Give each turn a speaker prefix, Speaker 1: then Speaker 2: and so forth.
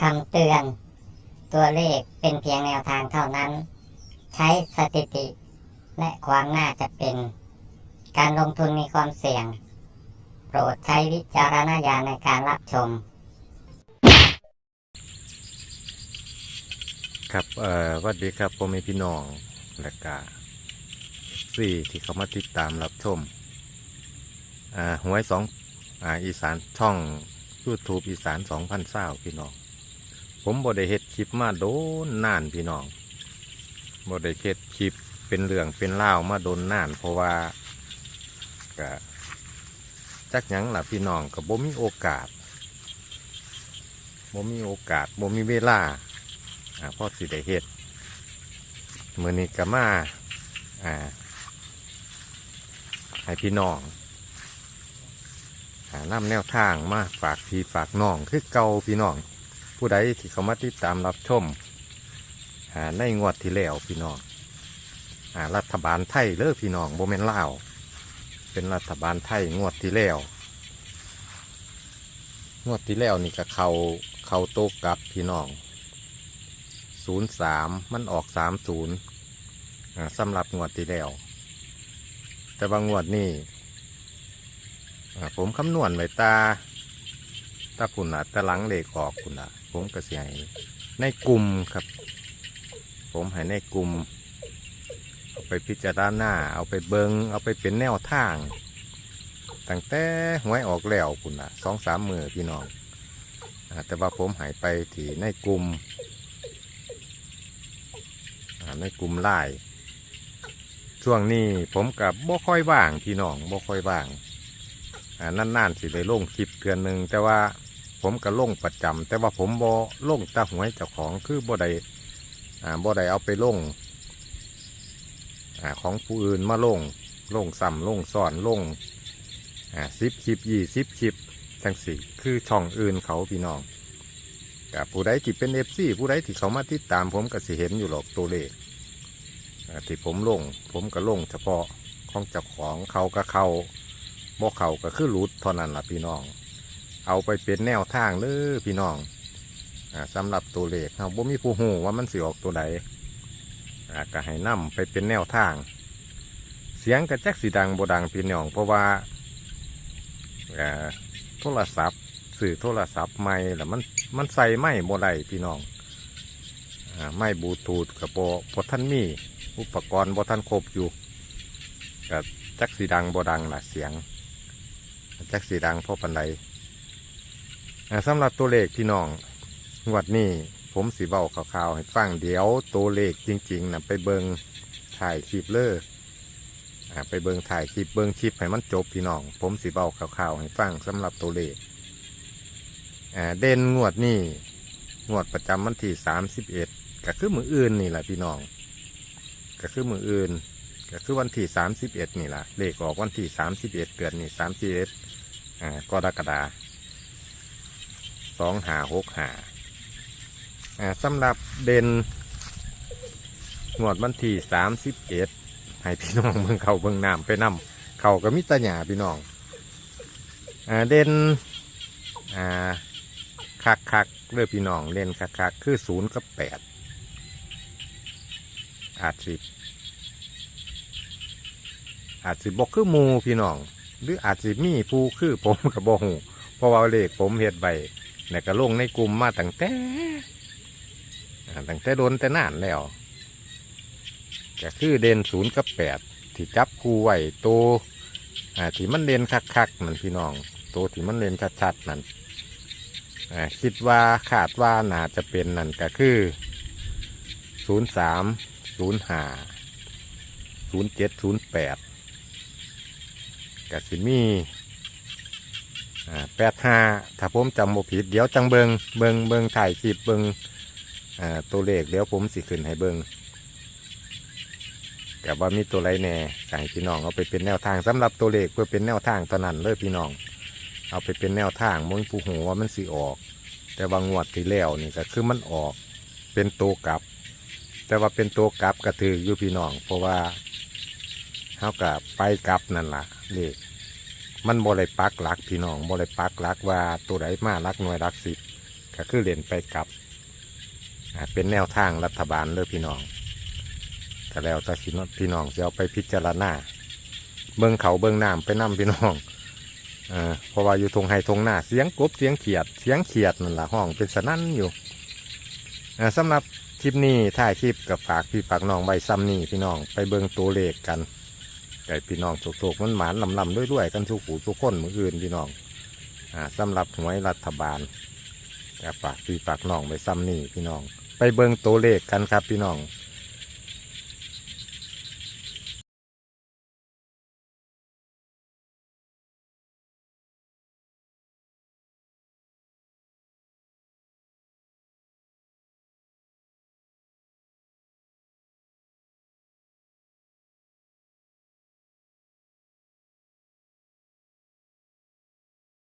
Speaker 1: คำเตือน ตัวเลขเป็นเพียงแนวทางเท่านั้น ใช้สถิติ และความน่าจะเป็น การลงทุนมีความเสี่ยง โปรดใช้วิจารณญาณในการรับชม
Speaker 2: ครับเอ่อสวัสดีครับพ่อแม่พี่น้องและกาสี่ที่เขามาติดตามรับชมอ่าหวยสองอ่าอีสานช่อง YouTube อีสานสองพันเศร้าพี่น้อง ผมบ่ได้เฮ็ดคลิปมาโดนนานพี่น้องบ่ได้เฮ็ดคลิปเป็นเรื่องเป็นเล่ามาโดนนาน เพราะว่าก็จักยังล่ะพี่น้องก็บ่มีโอกาสบ่มีโอกาสบ่มีเวลาอ่าพ่อสิได้เฮ็ดมือนี้ก็มาอ่าให้พี่น้องหานำแนวทางมาฝากพี่ฝากน้องคือเก่าพี่น้อง ผู้ใดที่เขามาติดตามรับชมหาในงวดที่แล้วพี่น้องอ่ารัฐบาลไทยเลิกพี่น้องโบเมนลาว เป็นรัฐบาลไทยงวดที่แล้วงวดที่แล้วนี่ก็เขาเขาโตะกลับพี่น้องศูนย์สามมันออกสามศูนย์สำหรับงวดที่แล้ว แต่บางงวดนี่ผมคำนวณไว้ตา ตาคุณอะตาหลังเลขออกคุณอะผมก็เสียในกลุ่มครับ ผมให้ในกลุ่มเอาไปพิจารณาเอาไปเบิงเอาไปเป็นแนวทางตั้งแต่หวยออกแล้วคุณอะสองสามมือพี่น้องอแต่ว่าผมหายไปที่ในกลุ่มในกลุ่มไลน์ช่วงนี้ผมกับบ่ค่อยว่างพี่น้องบ่ค่อยว่างอ่นานๆสิได้ลงคลิปเทือนหนึ่งแต่ว่า ผมก็ลงประจำแต่ว่าผมบ่ลงตาหวยเจ้าของคือบ่ได้อ่าบ่ได้เอาไปลงอ่าของผู้อื่นมาลงลงซ้ำลงซ้อนลงอ่าสิบคลิปยี่สิบคลิปจังสิคือช่องอื่นเขาพี่น้องกับผู้ใดที่เป็นเอฟซีผู้ใดที่เขามาติดตามผมก็สิเห็นอยู่หรอกตัวเลขที่ผมลง ผมก็ลงเฉพาะของเจ้าของเขาก็เขาบ่เขาก็คือหลุดเท่านั้นล่ะพี่น้อง เอาไปเป็นแนวทางเลยพี่น้องอ่าสำหรับตัวเลขเราบ่มีผู้หูว่ามันสิออกตัวใดก็ให้นํไปเป็นแนวทาง เสียงกระแจ็คสีดังบ่ดังพี่น้อง เพราะว่าโทรศัพท์สื่อโทรศัพท์ไม่แล้วมันมันใส่ไม่โมได้พี่น้องอไม่บลูทูธกับโบท่านมีอุปกรณ์บท่านครบอยู่กับจักสีดังบดังนะเสียง จักสีดังเพราะปันได สำหรับตัวเลขพี่น้องงวดนี้ผมสีเบาขาวๆให้ฟังเดี๋ยวตัวเลขจริงๆนะไปเบิงถ่ายคลิปเลยอ่าไปเบิงถ่ายคลิปเบิงคลิปให้มันจบพี่น้อง ผมสีเบาขาวๆให้ฟังสำหรับตัวเลขเด่นงวดนี่งวดประจำวันที่สามสิบเอ็ดก็คือมืออื่นนี่แหละพี่น้อง ก็คือมืออื่น ก็คือวันที่สามสิบเอ็ดนี่แหละเลขออกวันที่สามสิบเอ็ดเกิดนี่สามสิบเอ็ดากรกฎา สองหาหกหาอ่าสำหรับเด่นงวดวันที่สามสิบเอ็ดให้พี่น้องเบิ่งเขาเบิ่งน้ำไปนำเขาก็มิตรหยาพี่น้องอเด่นคักคักเลือพี่น้องเล่นคักคักคือศูนย์กับแปดอาจสิอาจสิบอกคือมูพี่น้อง หรืออาจสิมีผู้คือผมกับบหูเพราะว่าเลขผมเฮ็ดใบ เนี่ยก็ลงในกลุ่มมาตั้งแต่ตั้งแต่โดนแต่นานแล้วก็คือเด่นศูนย์กับแปดที่จับคู่ไหว้ตัวอ่าที่มันเด่นคักๆนั่นพี่น้องโตที่มันเล่นชัดๆนั่นอ่าคิดว่าขาดว่าน่าจะเป็นนั่นก็คือศูนย์สามศูนย์ห้าศูนย์เจ็ดศูนย์แปดกสิมี แปดห้าถ้าผมจำบ่ผิดเดี๋ยวจังเบิงเบิงเบิงถ่ายคลิปเบิงตัวเลขเดี๋ยวผมสิขึ้นให้เบิงกับว่ามีตัวไรแน่ใส่พี่น้องเอาไปเป็นแนวทางสำหรับตัวเลขเพื่อเป็นแนวทางเท่านั้นเลยพี่น้อง เอาไปเป็นแนวทางมึงผู้หูว่ามันสิออก แต่ว่างวดที่แล้วนี่ก็คือมันออกเป็นตัวกลับ แต่ว่าเป็นตัวกลับก็ถืออยู่พี่น้อง เพราะว่าเท่ากับไปกลับนั่นล่ะเลข มันบ่ได้ปักหลักพี่น้องบ่ได้ปักหลักว่าตัวไหนมารักหน่วยรักสิบก็ก็คือเล่นไปกับเป็นแนวทางรัฐบาลเลยพี่น้องก็แล้วแต่พี่น้องจะเอาไปพิจารณาเบิ้องเขาเบิ้องน้ำไปนํพี่น้องเพราะว่าอยู่ทงไฮทงหน้าเสียงกบเสียงเขียด เสียงเขียดนั่นละห้องเป็นสนั่นอยู่อ่าสำหรับคลิปนี้ถ่ายคลิปกับฝากพี่ฝากน้องใบซ้ำนี่พี่น้องไปเบิ้องตัวเลขกัน ไก่พี่น้องโศกๆมันหมานลำลำๆด้วยๆกันทุกหูทุกคนเมืออื่นพี่น้องอ่าสำหรับหวยรัฐบาลกับฝากพี่ฝากน้องไปซ้ำนี่พี่น้อง ไปเบิ่งตัวเลขกันครับพี่น้อง